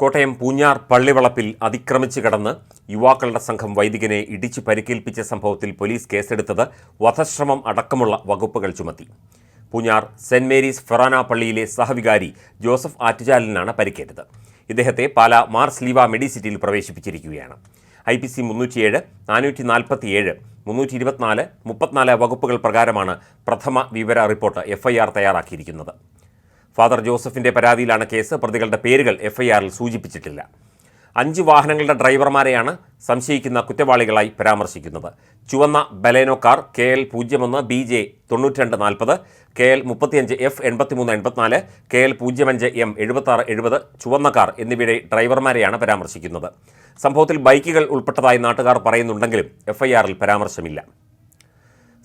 കോട്ടയം പൂഞ്ഞാർ പള്ളിവളപ്പിൽ അതിക്രമിച്ചു കടന്ന് യുവാക്കളുടെ സംഘം വൈദികനെ ഇടിച്ചു പരിക്കേൽപ്പിച്ച സംഭവത്തിൽ പോലീസ് കേസെടുത്തത് വധശ്രമം അടക്കമുള്ള വകുപ്പുകൾ ചുമത്തി. പൂഞ്ഞാർ സെന്റ് മേരീസ് ഫെറാന പള്ളിയിലെ സഹവികാരി ജോസഫ് ആറ്റുചാലിനാണ് പരിക്കേറ്റത്. ഇദ്ദേഹത്തെ പാല മാർസ് ലീവ മെഡിസിറ്റിയിൽ പ്രവേശിപ്പിച്ചിരിക്കുകയാണ്. ഐ പി സി മുന്നൂറ്റിയേഴ് നാനൂറ്റി നാൽപ്പത്തിയേഴ് മുന്നൂറ്റി ഇരുപത്തിനാല് മുപ്പത്തിനാല് വകുപ്പുകൾ പ്രകാരമാണ് പ്രഥമ വിവര റിപ്പോർട്ട് എഫ്ഐആർ തയ്യാറാക്കിയിരിക്കുന്നത്. ഫാദർ ജോസഫിന്റെ പരാതിയിലാണ് കേസ്. പ്രതികളുടെ പേരുകൾ എഫ്ഐആറിൽ സൂചിപ്പിച്ചിട്ടില്ല. അഞ്ച് വാഹനങ്ങളുടെ ഡ്രൈവർമാരെയാണ് സംശയിക്കുന്ന കുറ്റവാളികളായി പരാമർശിക്കുന്നത്. ചുവന്ന ബലേനോ കാർ കെ എൽ പൂജ്യം ഒന്ന് ബി ജെ തൊണ്ണൂറ്റിരണ്ട് നാൽപ്പത് കെ എൽ മുപ്പത്തിയഞ്ച് എഫ് എൺപത്തിമൂന്ന് എൺപത്തിനാല് കെ എൽ പൂജ്യം അഞ്ച് എം എഴുപത്താറ് എഴുപത് ചുവന്ന കാർ എന്നിവയുടെ ഡ്രൈവർമാരെയാണ് പരാമർശിക്കുന്നത്. സംഭവത്തിൽ ബൈക്കുകൾ ഉൾപ്പെട്ടതായി നാട്ടുകാർ പറയുന്നുണ്ടെങ്കിലും എഫ്ഐആറിൽ പരാമർശമില്ല.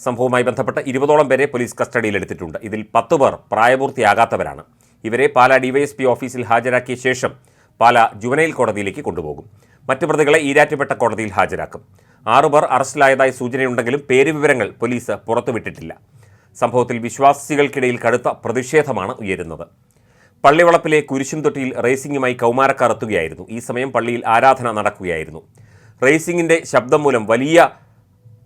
സംഭവവുമായി ബന്ധപ്പെട്ട് ഇരുപതോളം പേരെ പോലീസ് കസ്റ്റഡിയിലെടുത്തിട്ടുണ്ട്. ഇതിൽ പത്ത് പേർ പ്രായപൂർത്തിയാകാത്തവരാണ്. ഇവരെ പാലാ ഡിവൈഎസ്പി ഓഫീസിൽ ഹാജരാക്കിയ ശേഷം പാലാ ജുവനൈൽ കോടതിയിലേക്ക് കൊണ്ടുപോകും. മറ്റു പ്രതികളെ ഈരാറ്റുപേട്ട കോടതിയിൽ ഹാജരാക്കും. ആറുപേർ അറസ്റ്റിലായതായി സൂചനയുണ്ടെങ്കിലും പേരുവിവരങ്ങൾ പോലീസ് പുറത്തുവിട്ടിട്ടില്ല. സംഭവത്തിൽ വിശ്വാസികൾക്കിടയിൽ കടുത്ത പ്രതിഷേധമാണ് ഉയരുന്നത്. പള്ളിവളപ്പിലെ കുരിശും തൊട്ടിയിൽ റേസിംഗുമായി കൗമാരക്കാർ എത്തുകയായിരുന്നു. ഈ സമയം പള്ളിയിൽ ആരാധന നടക്കുകയായിരുന്നു. റേസിംഗിന്റെ ശബ്ദം മൂലം വലിയ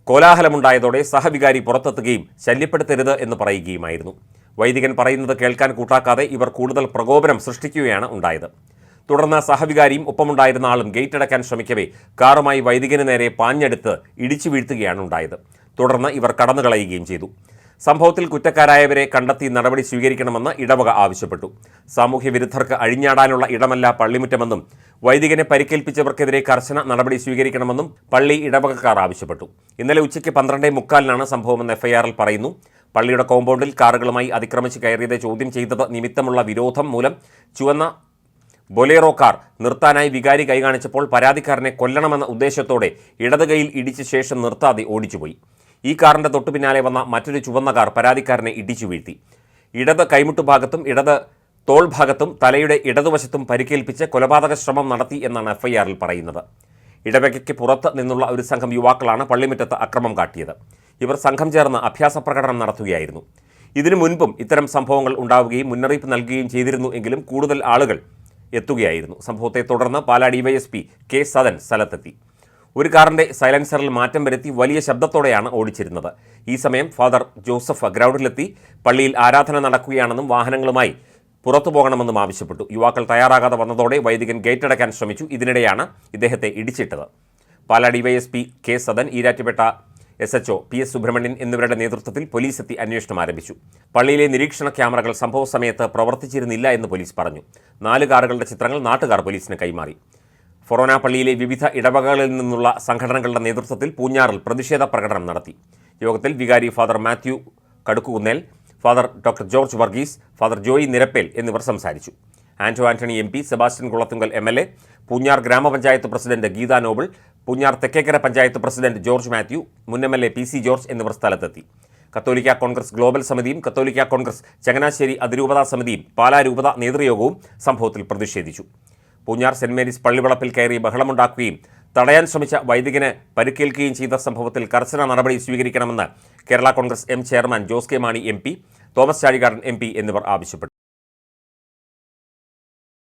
കോലാഹലമുണ്ടായതോടെ സഹവികാരി പുറത്തെത്തുകയും ശല്യപ്പെടുത്തരുത് എന്ന് പറയുകയുമായിരുന്നു. വൈദികൻ പറയുന്നത് കേൾക്കാൻ കൂട്ടാക്കാതെ ഇവർ കൂടുതൽ പ്രകോപനം സൃഷ്ടിക്കുകയാണ് ഉണ്ടായത്. തുടർന്ന് സഹവികാരിയും ഒപ്പമുണ്ടായിരുന്ന ആളും ഗേറ്റ് അടക്കാൻ ശ്രമിക്കവേ കാറുമായി വൈദികന് നേരെ പാഞ്ഞെടുത്ത് ഇടിച്ചു വീഴ്ത്തുകയാണ് ഉണ്ടായത്. തുടർന്ന് ഇവർ കടന്നുകളയുകയും ചെയ്തു. സംഭവത്തിൽ കുറ്റക്കാരായവരെ കണ്ടെത്തി നടപടി സ്വീകരിക്കണമെന്ന് ഇടവക ആവശ്യപ്പെട്ടു. സാമൂഹ്യ വിരുദ്ധർക്ക് അഴിഞ്ഞാടാനുള്ള ഇടമല്ല പള്ളിമുറ്റമെന്നും വൈദികനെ പരിക്കേൽപ്പിച്ചവർക്കെതിരെ കർശന നടപടി സ്വീകരിക്കണമെന്നും പള്ളി ഇടവകക്കാർ ആവശ്യപ്പെട്ടു. ഇന്നലെ ഉച്ചയ്ക്ക് പന്ത്രണ്ടേ മുക്കാലിനാണ് സംഭവമെന്ന് എഫ്ഐആറിൽ പറയുന്നു. പള്ളിയുടെ കോമ്പൗണ്ടിൽ കാറുകളുമായി അതിക്രമിച്ച് കയറിയത് ചോദ്യം ചെയ്തത് നിമിത്തമുള്ള വിരോധം മൂലം ചുവന്ന ബൊലേറോ കാർ നിർത്താനായി വികാരി കൈകാണിച്ചപ്പോൾ പരാതിക്കാരനെ കൊല്ലണമെന്ന ഉദ്ദേശത്തോടെ ഇടത് കൈയിൽ ഇടിച്ച ശേഷം നിർത്താതെ ഓടിച്ചുപോയി. ഈ കാറിന്റെ തൊട്ടു പിന്നാലെ വന്ന മറ്റൊരു ചുവന്ന കാർ പരാതിക്കാരനെ ഇടിച്ചു വീഴ്ത്തി. ഇടത് കൈമുട്ടു ഭാഗത്തും ഇടത് തോൾ ഭാഗത്തും തലയുടെ ഇടതുവശത്തും പരിക്കേൽപ്പിച്ച് കൊലപാതക ശ്രമം നടത്തി എന്നാണ് എഫ്ഐആറിൽ പറയുന്നത്. ഇടവകയ്ക്ക് പുറത്ത് നിന്നുള്ള ഒരു സംഘം യുവാക്കളാണ് പള്ളിമുറ്റത്ത് അക്രമം കാട്ടിയത്. ഇവർ സംഘം ചേർന്ന് അഭ്യാസ പ്രകടനം നടത്തുകയായിരുന്നു. ഇതിനു മുൻപും ഇത്തരം സംഭവങ്ങൾ ഉണ്ടാവുകയും മുന്നറിയിപ്പ് നൽകുകയും ചെയ്തിരുന്നു എങ്കിലും കൂടുതൽ ആളുകൾ എത്തുകയായിരുന്നു. സംഭവത്തെ തുടർന്ന് പാലാ ഡിവൈഎസ്പി കെ സദൻ സ്ഥലത്തെത്തി. ഒരു കാറിന്റെ സൈലൻസറിൽ മാറ്റം വരുത്തി വലിയ ശബ്ദത്തോടെയാണ് ഓടിച്ചിരുന്നത്. ഈ സമയം ഫാദർ ജോസഫ് ഗ്രൗണ്ടിലെത്തി പള്ളിയിൽ ആരാധന നടക്കുകയാണെന്നും വാഹനങ്ങളുമായി പുറത്തു പോകണമെന്നും ആവശ്യപ്പെട്ടു. യുവാക്കൾ തയ്യാറാകാതെ വന്നതോടെ വൈദികൻ ഗേറ്റ് അടയ്ക്കാൻ ശ്രമിച്ചു. ഇതിനിടെയാണ് ഇദ്ദേഹത്തെ ഇടിച്ചിട്ടത്. Pala DYSP K Sadan Erattupetta S HO P S Subrahmanyan എന്നിവരുടെ നേതൃത്വത്തിൽ പോലീസ് എത്തി അന്വേഷണം ആരംഭിച്ചു. പള്ളിയിലെ നിരീക്ഷണ ക്യാമറകൾ സംഭവ സമയത്ത് പ്രവർത്തിച്ചിരുന്നില്ല എന്ന് പോലീസ് പറഞ്ഞു. നാല് കാറുകളുടെ ചിത്രങ്ങൾ നാട്ടുകാർ പോലീസിന് കൈമാറി. ഫൊറോന പള്ളിയിലെ വിവിധ ഇടവകകളിൽ നിന്നുള്ള സംഘടനകളുടെ നേതൃത്വത്തിൽ പൂഞ്ഞാറിൽ പ്രതിഷേധ പ്രകടനം നടത്തി. യോഗത്തിൽ വികാരി father Mathew Kadukkakunnel father doctor George Varghese father Joy Nirappel എന്നിവർ സംസാരിച്ചു. Anto Antony M P Sebastian Kulathunkal M L A Poonjar grama panchayat president Geetha Noble Poonjar Thekkekara panchayat president George Mathew മുൻ M L A P C George എന്നിവർ സ്ഥലത്തെത്തി. കത്തോലിക്ക Congress global സമിതിയും കത്തോലിക്ക കോൺഗ്രസ് ചങ്ങനാശ്ശേരി അതിരൂപതാ സമിതിയും പാലാ രൂപത നേതൃയോഗവും സംഭവത്തിൽ പ്രതിഷേധിച്ചു. പൂഞ്ഞാർ സെന്റ് മേരീസ് പള്ളിവളപ്പിൽ കയറി ബഹളമുണ്ടാക്കുകയും തടയാൻ ശ്രമിച്ച വൈദികന് പരിക്കേൽക്കുകയും ചെയ്ത സംഭവത്തിൽ കർശന നടപടി സ്വീകരിക്കണമെന്ന് Kerala Congress M chairman Jose K Mani M Thomas Chazhikadan M എന്നിവർ ആവശ്യപ്പെട്ടു.